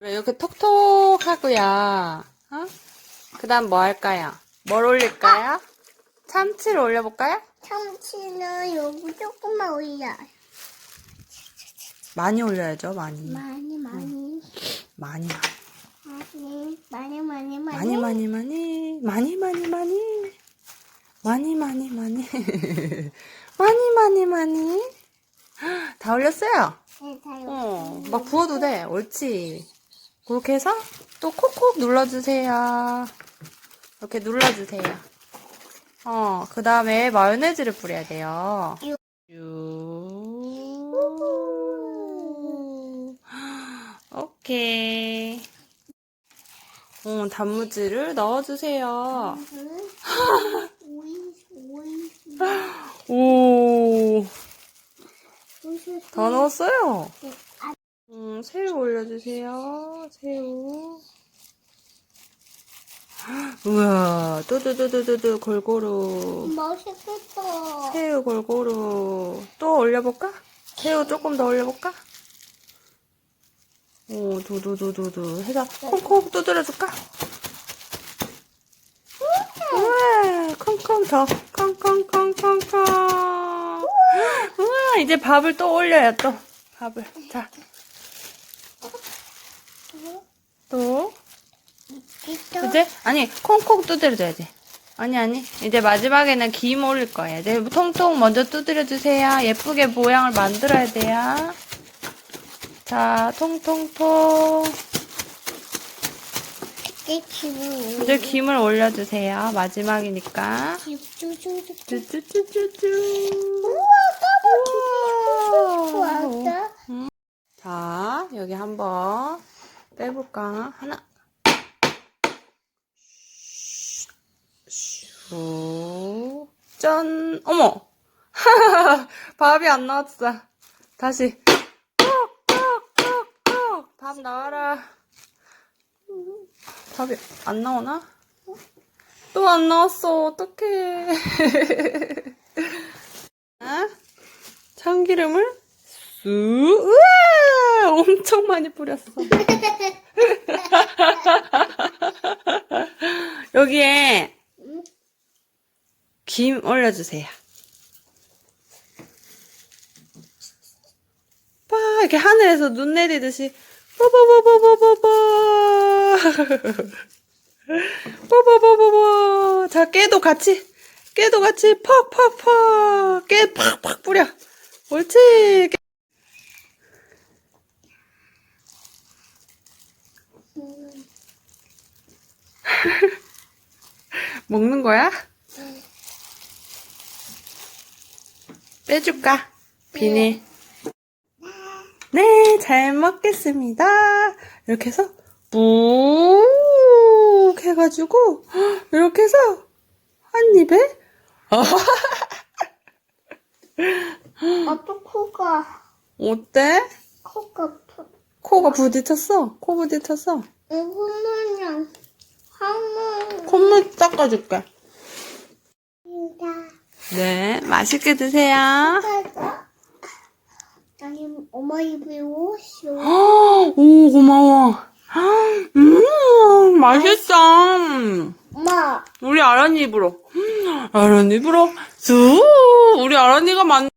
그래, 이렇게 톡톡하고요. 어? 그 다음 뭐 할까요? 뭘 올릴까요? 참치를 올려볼까요? 참치는 여기 조금만 올려. 많이 올려야죠, 많이. 많이, 많이. 많이, 많이. 많이, 많이, 많이. 많이, 많이, 많이. 많이, 많이, 많이. 많이, 많이, 많이. 많이, 많이, 많이. 다 올렸어요? 네, 다 어, 올렸어요. 어, 막 부어도 돼. 옳지. 그렇게 해서 또 콕콕 눌러주세요. 이렇게 눌러주세요. 어, 그 다음에 마요네즈를 뿌려야 돼요. 유. 유. 오케이. 어, 단무지를 넣어주세요. 오, 다 넣었어요. 음, 새우 올려주세요. 새우. 우와, 뚜두두두두두 골고루. 맛있겠다. 새우 골고루. 또 올려볼까? 새우 조금 더 올려볼까? 오, 두두두두두. 해서 콩콩 두드려줄까? 우와, 콩콩 더. 콩콩콩콩콩. 우와, 이제 밥을 또 올려요, 또. 밥을. 자, 또. 이제 아니 콩콩 두드려줘야지. 아니 아니 이제 마지막에는 김 올릴 거예요. 이제 통통 먼저 두드려 주세요. 예쁘게 모양을 만들어야 돼요. 자 통통통. 이제 김을 올려주세요. 마지막이니까. 쭈쭈쭈쭈. 쭈쭈쭈쭈쭈. 우와 우와. 까먹기 좋았다. 자 여기 한번 빼볼까 하나. 슈. 짠. 어머. 밥이 안 나왔어. 다시. kokkokkokkokkok밥 나와라. 밥이 안 나오나? 또 안 나왔어. 어떡해. 아? 참기름을 쑥. 엄청 많이 뿌렸어. 여기에 응? 김 올려주세요. 빠 이렇게 하늘에서 눈 내리듯이 뽀뽀뽀뽀뽀뽀뽀 뽀뽀뽀뽀뽀 자 깨도 같이 깨도 같이 퍽퍽퍽 깨 팍팍 뿌려 옳지 깨- 음, 먹는 거야? 빼줄까? 비닐. 네, 잘 먹겠습니다. 이렇게 해서 묵 해가지고 이렇게 해서 한 입에 아빠 코가 어때? 코가 푸. 코가 부딪혔어? 코 부딪혔어? 이거는 한번 콧물 닦아줄게. 인다. 네, 맛있게 드세요. 아니 엄마 입에 옷이요. 오, 고마워. 음, 맛있어. 엄마. 우리 아란이 입으로. 음, 아란이 입으로. 쑥! 우리 아란이가 만